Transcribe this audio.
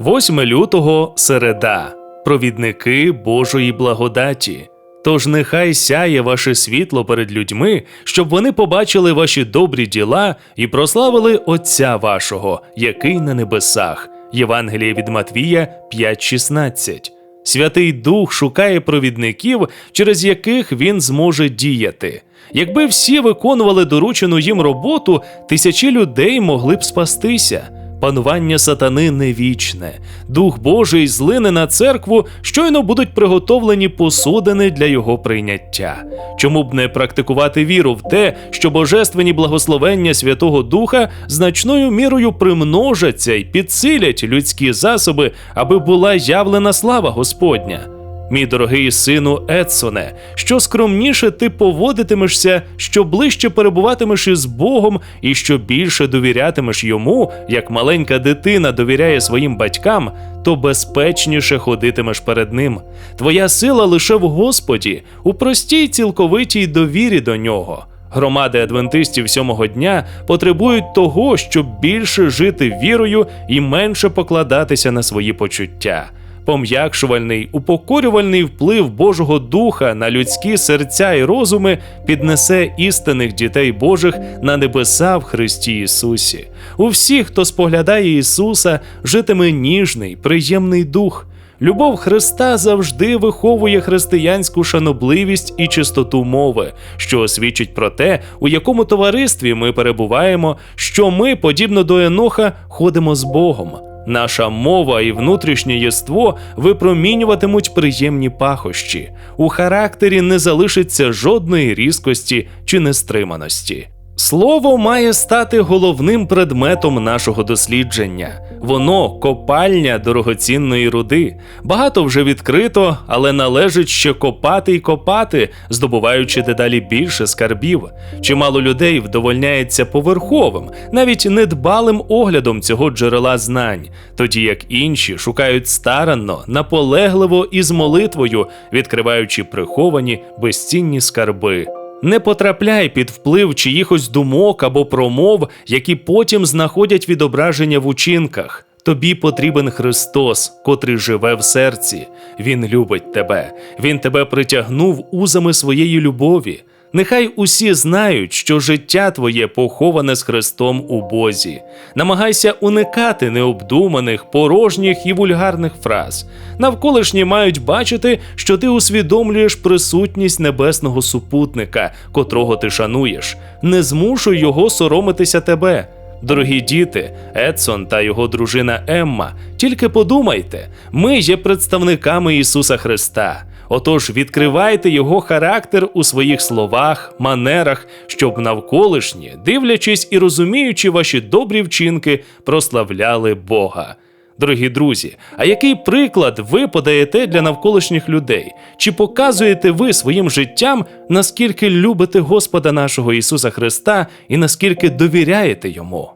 8 лютого середа. Провідники Божої благодаті. Тож нехай сяє ваше світло перед людьми, щоб вони побачили ваші добрі діла і прославили Отця вашого, який на небесах. Євангеліє від Матвія 5.16. Святий Дух шукає провідників, через яких він зможе діяти. Якби всі виконували доручену їм роботу, тисячі людей могли б спастися. Панування сатани не вічне. Дух Божий злине на церкву, щойно будуть приготовлені посудини для його прийняття. Чому б не практикувати віру в те, що божественні благословення Святого Духа значною мірою примножаться й підсилять людські засоби, аби була явлена слава Господня? Мій дорогий сину Едсоне, що скромніше ти поводитимешся, що ближче перебуватимеш із Богом, і що більше довірятимеш йому, як маленька дитина довіряє своїм батькам, то безпечніше ходитимеш перед ним. Твоя сила лише в Господі, у простій цілковитій довірі до нього. Громади адвентистів сьомого дня потребують того, щоб більше жити вірою і менше покладатися на свої почуття пом'якшувальний, упокорювальний вплив Божого Духа на людські серця і розуми піднесе істинних дітей Божих на небеса в Христі Ісусі. У всіх, хто споглядає Ісуса, житиме ніжний, приємний дух. Любов Христа завжди виховує християнську шанобливість і чистоту мови, що свідчить про те, у якому товаристві ми перебуваємо, що ми, подібно до Еноха, ходимо з Богом. Наша мова і внутрішнє єство випромінюватимуть приємні пахощі. У характері не залишиться жодної різкості чи нестриманості. Слово має стати головним предметом нашого дослідження. Воно копальня дорогоцінної руди. Багато вже відкрито, але належить ще копати й копати, здобуваючи дедалі більше скарбів. Чимало людей вдовольняється поверховим, навіть недбалим оглядом цього джерела знань, тоді як інші шукають старанно, наполегливо і з молитвою, відкриваючи приховані безцінні скарби. Не потрапляй під вплив чиїхось думок або промов, які потім знаходять відображення в учинках. Тобі потрібен Христос, котрий живе в серці. Він любить тебе. Він тебе притягнув узами своєї любові. Нехай усі знають, що життя твоє поховане з Христом у Бозі. Намагайся уникати необдуманих, порожніх і вульгарних фраз. Навколишні мають бачити, що ти усвідомлюєш присутність небесного супутника, котрого ти шануєш. Не змушуй його соромитися тебе. Дорогі діти, Едсон та його дружина Емма, тільки подумайте, ми є представниками Ісуса Христа. Отож, відкривайте його характер у своїх словах, манерах, щоб навколишні, дивлячись і розуміючи ваші добрі вчинки, прославляли Бога. Дорогі друзі, а який приклад ви подаєте для навколишніх людей? Чи показуєте ви своїм життям, наскільки любите Господа нашого Ісуса Христа і наскільки довіряєте йому?